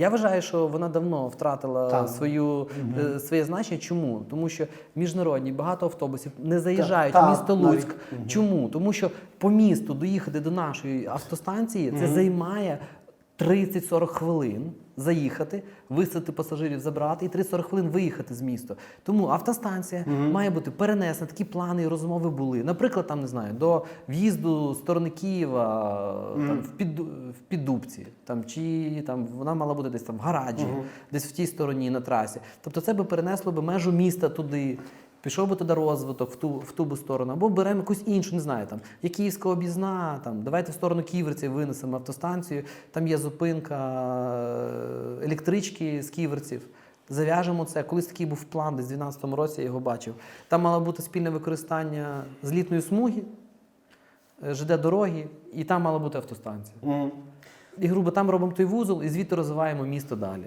Я вважаю, що вона давно втратила Так. свою, угу. своє значення. Чому? Тому що міжнародні багато автобусів не заїжджають Так, в місто навіть. Луцьк. Чому? Тому що по місту доїхати до нашої автостанції це займає 30-40 хвилин заїхати, висадити пасажирів, забрати і 30-40 хвилин виїхати з міста. Тому автостанція має бути перенесена. Такі плани і розмови були. Наприклад, там не знаю, до в'їзду з сторони Києва там, в, під, в Піддубці, там чи там вона мала бути десь там в гаражі, десь в тій стороні на трасі. Тобто це би перенесло би межу міста туди. Пішов би туди розвиток в ту, в ту би сторону, або беремо якусь іншу, не знаю, там є Київська об'їзна, там давайте в сторону Ківерців винесемо автостанцію. Там є зупинка е, електрички з ківерців. Зав'яжемо це. Колись такий був план, десь в 2012 році я його бачив. Там мало бути спільне використання злітної смуги, е, ЖД дороги, і там мала бути автостанція. Мгм. І грубо там робимо той вузол, і звідти розвиваємо місто далі.